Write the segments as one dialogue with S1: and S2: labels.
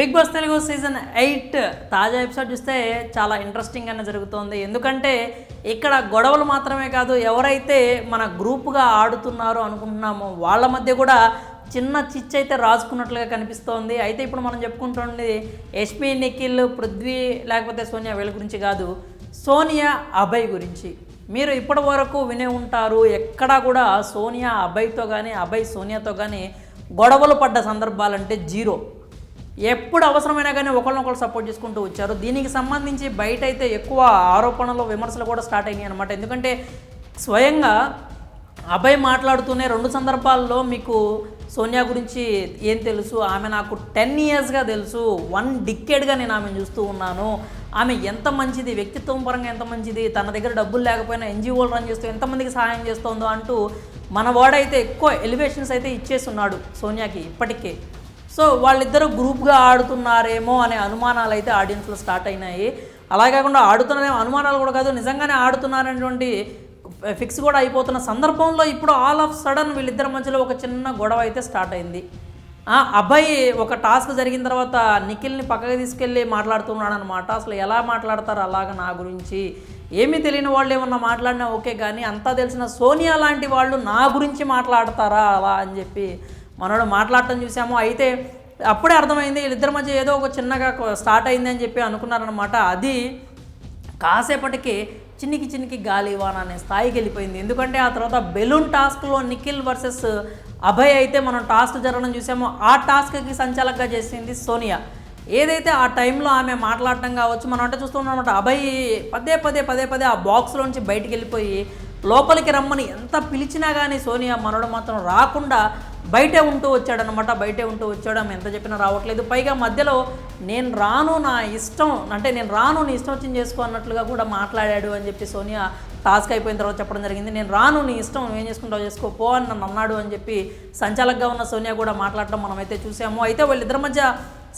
S1: Bigg Boss Telugu season eight తాజా episode చూస్తే చాలా ఇంట్రెస్టింగ్గానే జరుగుతోంది. ఎందుకంటే ఇక్కడ గొడవలు మాత్రమే కాదు ఎవరైతే మన గ్రూప్గా ఆడుతున్నారో అనుకుంటున్నామో వాళ్ళ మధ్య కూడా చిన్న చిచ్ అయితే రాసుకున్నట్లుగా కనిపిస్తోంది. అయితే ఇప్పుడు మనం చెప్పుకుంటుంది ఎస్పి నిఖిల్ పృథ్వీ లేకపోతే సోనియా వీళ్ళ గురించి కాదు సోనియా అభయ్ గురించి. మీరు ఇప్పటి వరకు వినే ఉంటారు ఎక్కడా కూడా సోనియా అభయ్తో కానీ అభయ్ సోనియాతో కానీ గొడవలు పడ్డ సందర్భాలంటే జీరో. ఎప్పుడు అవసరమైనా కానీ ఒకరినొకరు సపోర్ట్ చేసుకుంటూ వచ్చారు. దీనికి సంబంధించి బయట అయితే ఎక్కువ ఆరోపణలు విమర్శలు కూడా స్టార్ట్ అయినాయి అనమాట ఎందుకంటే స్వయంగా అభయ్ మాట్లాడుతూనే రెండు సందర్భాల్లో మీకు సోనియా గురించి ఏం తెలుసు? ఆమె నాకు టెన్ ఇయర్స్గా తెలుసు. వన్ డిక్కేడ్గా నేను ఆమెను చూస్తూ ఉన్నాను. ఆమె ఎంత మంచిది? వ్యక్తిత్వం పరంగా ఎంత మంచిది? తన దగ్గర డబ్బులు లేకపోయినా ఎన్జిఓలు రన్ చేస్తూ ఎంతమందికి సహాయం చేస్తుందో అంటూ మన వాడైతే ఎక్కువ ఎలివేషన్స్ అయితే ఇచ్చేస్తున్నాడు సోనియాకి ఇప్పటికే. సో వాళ్ళిద్దరు గ్రూప్గా ఆడుతున్నారేమో అనే అనుమానాలు అయితే ఆడియన్స్లో స్టార్ట్ అయినాయి. అలా కాకుండా ఆడుతున్నారేమో అనుమానాలు కూడా కాదు నిజంగానే ఆడుతున్నారనేటువంటి ఫిక్స్ కూడా అయిపోతున్న సందర్భంలో ఇప్పుడు ఆల్ ఆఫ్ సడన్ వీళ్ళిద్దరి మధ్యలో ఒక చిన్న గొడవ అయితే స్టార్ట్ అయింది. అబ్బాయి ఒక టాస్క్ జరిగిన తర్వాత నిఖిల్ని పక్కకి తీసుకెళ్ళి మాట్లాడుతున్నాడు అనమాట అసలు ఎలా మాట్లాడతారు అలాగ నా గురించి? ఏమీ తెలియని వాళ్ళు ఏమన్నా మాట్లాడినా ఓకే కానీ అంతా తెలిసిన సోనియా లాంటి వాళ్ళు నా గురించి మాట్లాడతారా అలా అని చెప్పి మనోడు మాట్లాడటం చూసాము. అయితే అప్పుడే అర్థమైంది వీళ్ళిద్దరి మధ్య ఏదో ఒక చిన్నగా స్టార్ట్ అయింది అని చెప్పి అనుకున్నారనమాట అది కాసేపటికి చిన్నికి చిన్నికి గాలి వాన అనే స్థాయికి వెళ్ళిపోయింది. ఎందుకంటే ఆ తర్వాత బెలూన్ టాస్క్లో నిఖిల్ వర్సెస్ అభయ్ అయితే మనం టాస్క్ జరగడం చూసామో. ఆ టాస్క్కి సంచాలకగా చేసింది సోనియా. ఏదైతే ఆ టైంలో ఆమె మాట్లాడటం కావచ్చు మనం అంటే చూస్తున్నాం అనమాట అభయ్ పదే పదే పదే పదే ఆ బాక్స్లోంచి బయటికి వెళ్ళిపోయి లోపలికి రమ్మని ఎంత పిలిచినా కానీ సోనియా మనోడు మాత్రం రాకుండా బయటే ఉంటూ వచ్చాడనమాట బయటే ఉంటూ వచ్చాడు. ఆమె ఎంత చెప్పినా రావట్లేదు. పైగా మధ్యలో నేను రాను నా ఇష్టం అంటే నేను రాను నీ ఇష్టం వచ్చింది చేసుకో అన్నట్లుగా కూడా మాట్లాడాడు అని చెప్పి సోనియా టాస్క్ అయిపోయిన తర్వాత చెప్పడం జరిగింది. నేను రాను నీ ఇష్టం ఏం చేసుకుంటావు చేసుకో పో అని నన్ను అన్నాడు అని చెప్పి సంచాలకగా ఉన్న సోనియా కూడా మాట్లాడటం మనమైతే చూసాము. అయితే వాళ్ళిద్దరి మధ్య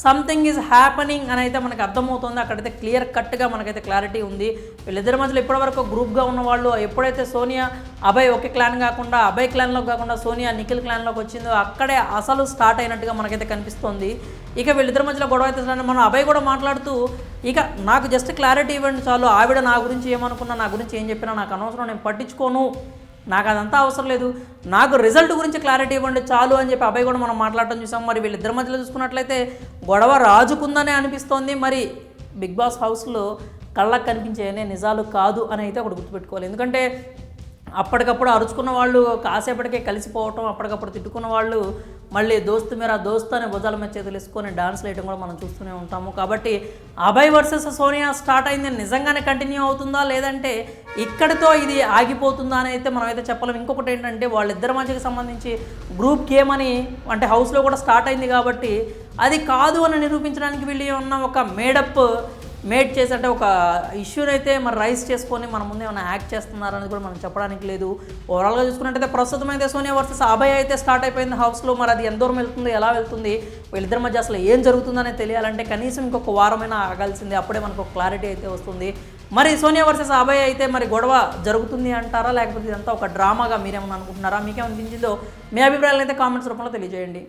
S1: సంథింగ్ ఈజ్ హ్యాపనింగ్ అని అయితే మనకు అర్థమవుతుంది. అక్కడైతే క్లియర్ కట్గా మనకైతే క్లారిటీ ఉంది. వీళ్ళిద్దరి మధ్యలో ఇప్పటివరకు గ్రూప్గా ఉన్న వాళ్ళు ఎప్పుడైతే సోనియా అభయ్ ఒకే క్లాన్ కాకుండా అభయ్ క్లాన్లోకి కాకుండా సోనియా నిఖిల్ క్లాన్లోకి వచ్చిందో అక్కడే అసలు స్టార్ట్ అయినట్టుగా మనకైతే కనిపిస్తుంది. ఇక వీళ్ళిద్దరి మధ్యలో గొడవ అయితే మనం అభయ్ కూడా మాట్లాడుతూ ఇక నాకు జస్ట్ క్లారిటీ ఇవ్వండి చాలు. ఆవిడ నా గురించి ఏమనుకున్నా నా గురించి ఏం చెప్పినా నాకు అనవసరం నేను పట్టించుకోను. నాకు అదంతా అవసరం లేదు. నాకు రిజల్ట్ గురించి క్లారిటీ ఇవ్వండి చాలు అని చెప్పి అబ్బాయి కూడా మనం మాట్లాడటం చూసాం. మరి వీళ్ళిద్దరి మధ్యలో చూసుకున్నట్లయితే గొడవ రాజుకుందనే అనిపిస్తోంది. మరి బిగ్ బాస్ హౌస్లో కళ్ళకు కనిపించేనే నిజాలు కాదు అని అయితే ఒకటి గుర్తుపెట్టుకోవాలి. ఎందుకంటే అప్పటికప్పుడు అరుచుకున్న వాళ్ళు కాసేపటికే కలిసిపోవటం అప్పటికప్పుడు తిట్టుకున్న వాళ్ళు మళ్ళీ దోస్తు మీరా దోస్తు అనే భుజాల మీద చేతులు వేసుకొని డాన్స్ వేయడం కూడా మనం చూస్తూనే ఉంటాము. కాబట్టి అభయ్ వర్సెస్ సోనియా స్టార్ట్ అయింది. నిజంగానే కంటిన్యూ అవుతుందా? లేదంటే ఇక్కడితో ఇది ఆగిపోతుందా అని అయితే మనం అయితే చెప్పలేం. ఇంకొకటి ఏంటంటే వాళ్ళిద్దరి మధ్యకి సంబంధించి గ్రూప్ గేమ్ అని అంటే హౌస్లో కూడా స్టార్ట్ అయింది కాబట్టి అది కాదు అని నిరూపించడానికి వీళ్ళు ఉన్న ఒక మేడప్ మేడ్ చేసి అంటే ఒక ఇష్యూని అయితే మరి రైస్ చేసుకొని మన ముందు ఏమైనా యాక్ట్ చేస్తున్నారని కూడా మనం చెప్పడానికి లేదు. ఓవరాల్గా చూసుకున్నట్టయితే ప్రస్తుతం అయితే సోనియా వర్సెస్ అభయ్ అయితే స్టార్ట్ అయిపోయింది హౌస్లో. మరి అది ఎంత దూరం వెళ్తుంది ఎలా వెళ్తుంది వీళ్ళిద్దరి మధ్య అసలు ఏం జరుగుతుందనే తెలియాలంటే కనీసం ఇంకొక వారమైనా ఆగాల్సింది. అప్పుడే మనకు క్లారిటీ అయితే వస్తుంది. మరి సోనియా వర్సెస్ అభయ్ అయితే మరి గొడవ జరుగుతుంది అంటారా? లేకపోతే ఇదంతా ఒక డ్రామాగా మీరేమన్నా అనుకుంటున్నారా? మీకేమనిపించిందో మీ అభిప్రాయాలు అయితే కామెంట్స్ రూపంలో తెలియజేయండి.